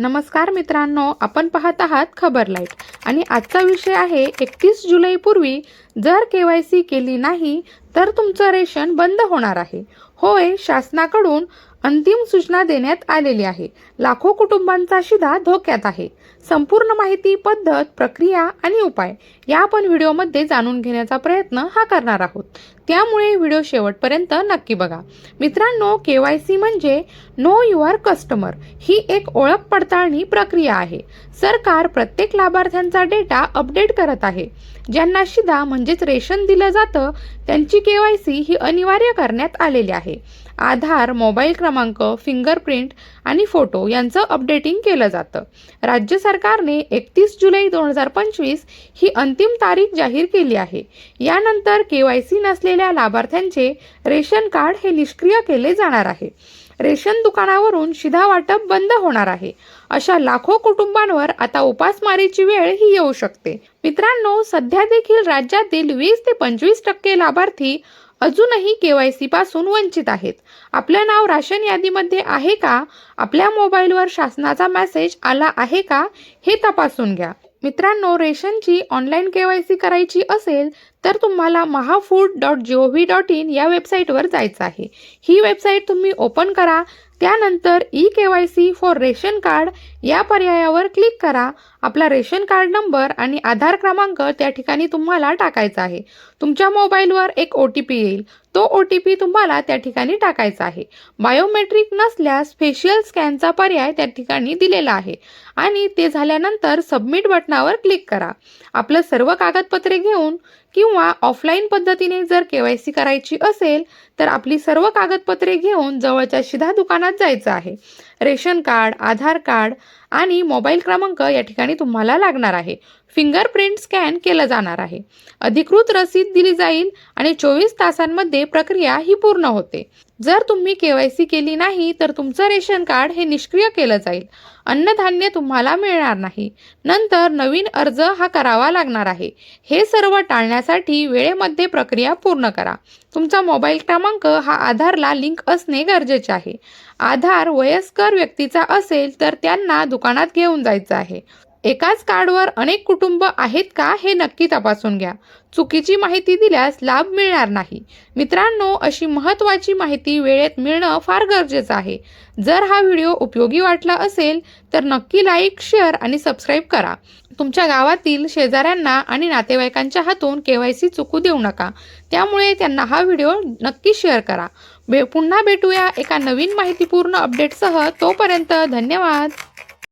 नमस्कार मित्रांनो आपण पाहत आहात खबर लाइट. आणि आजचा विषय आहे एकतीस जुलैपूर्वी जर के वाय सी केली नाही तर तुमचं रेशन बंद होणार आहे. होय शासनाकडून अंतिम सूचना देण्यात आलेली आहे. लाखो कुटुंबांचा शिधा धोक्यात आहे. संपूर्ण माहिती पद्धत प्रक्रिया आणि उपाय या आपण व्हिडिओमध्ये जाणून घेण्याचा प्रयत्न हा करणार आहोत. त्यामुळे व्हिडिओ शेवटपर्यंत नक्की बघा. मित्रांनो के वाय सी म्हणजे नो युअर कस्टमर ही एक ओळख पडताळणी प्रक्रिया आहे. सरकार प्रत्येक लाभार्थ्यांचा डेटा अपडेट करत आहे. ज्यांना शिधा म्हणजेच रेशन दिलं जातं त्यांची के वाय सी ही अनिवार्य करण्यात आलेली आहे. आधार मोबाईल क्रमांक फिंगरप्रिंट आणि फोटो यांचं अपडेटिंग केलं जातं. राज्य सरकारने एकतीस जुलै दोन हजार पंचवीस ही अंतिम तारीख जाहीर केली आहे. यानंतर के वाय सी नसलेल्या लाभार्थ्यांचे रेशन कार्ड हे निष्क्रिय केले जाणार आहे. रेशन दुकानावरून शिधा वाटप बंद होणार आहे. अशा लाखो कुटुंबांवर आता उपासमारीची वेळ ही येऊ शकते. मित्रांनो सध्या देखील राज्यातील वीस ते पंचवीस टक्के लाभार्थी अजूनही के वाय सी पासून वंचित आहेत. आपलं नाव राशन यादीमध्ये आहे का? आपल्या मोबाईलवर शासनाचा मेसेज आला आहे का? हे तपासून घ्या. मित्रांनो रेशनची ऑनलाईन के वाय सी करायची असेल तर तुम्हाला Mahafood dot G O V dot in या वेबसाईटवर जायचं आहे. ही वेबसाईट तुम्ही ओपन करा त्यानंतर E K Y C for ration card या पर्यायावर क्लिक करा. आपला रेशन कार्ड नंबर आणि आधार क्रमांक त्या ठिकाणी तुम्हाला टाकायचा आहे. तुमच्या मोबाईलवर एक ओ टी पी येईल. तो ओ टी पी तुम्हाला त्या ठिकाणी टाकायचा आहे. बायोमेट्रिक नसल्यास फेशियल स्कॅनचा पर्याय त्या ठिकाणी दिलेला आहे. आणि ते झाल्यानंतर सबमिट बटनावर क्लिक करा. आपलं सर्व कागदपत्रे घेऊन किंवा ऑफलाईन पद्धतीने जर के वाय सी करायची असेल तर आपली सर्व कागदपत्रे घेऊन जवळच्या शिधा दुकानात जायचं आहे. रेशन कार्ड आधार कार्ड आणि मोबाईल क्रमांक या ठिकाणी तुम्हाला लागणार आहे. फिंगरप्रिंट स्कॅन केलं जाणार आहे. अधिकृत रसीद दिली जाईल आणि चोवीस तासांमध्ये प्रक्रिया ही पूर्ण होते. जर तुम्ही केवायसी केली नाही तर तुमचं रेशन कार्ड हे निष्क्रिय केलं जाईल. अन्नधान्य तुम्हाला मिळणार नाही. नंतर नवीन अर्ज हा करावा लागणार आहे. हे सर्व टाळण्यासाठी वेळेमध्ये प्रक्रिया पूर्ण करा. तुमचा मोबाईल क्रमांक हा आधारला लिंक असणे गरजेचे आहे. आधार वयस्कर व्यक्तीचा असेल तर त्यांना दुकानात घेऊन जायचं आहे. एकाच कार्डवर अनेक कुटुंब आहेत का हे नक्की तपासून घ्या. चुकीची माहिती दिल्यास लाभ मिळणार नाही. मित्रांनो अशी महत्त्वाची माहिती वेळेत मिळणं फार गरजेचं आहे. जर हा व्हिडिओ उपयोगी वाटला असेल तर नक्की लाईक शेअर आणि सबस्क्राईब करा. तुमच्या गावातील शेजाऱ्यांना आणि नातेवाईकांच्या हातून के वाय सी चुकू देऊ नका. त्यामुळे त्यांना हा व्हिडिओ नक्की शेअर करा. बे पुन्हा भेटूया एका नवीन माहितीपूर्ण अपडेटसह. तोपर्यंत धन्यवाद.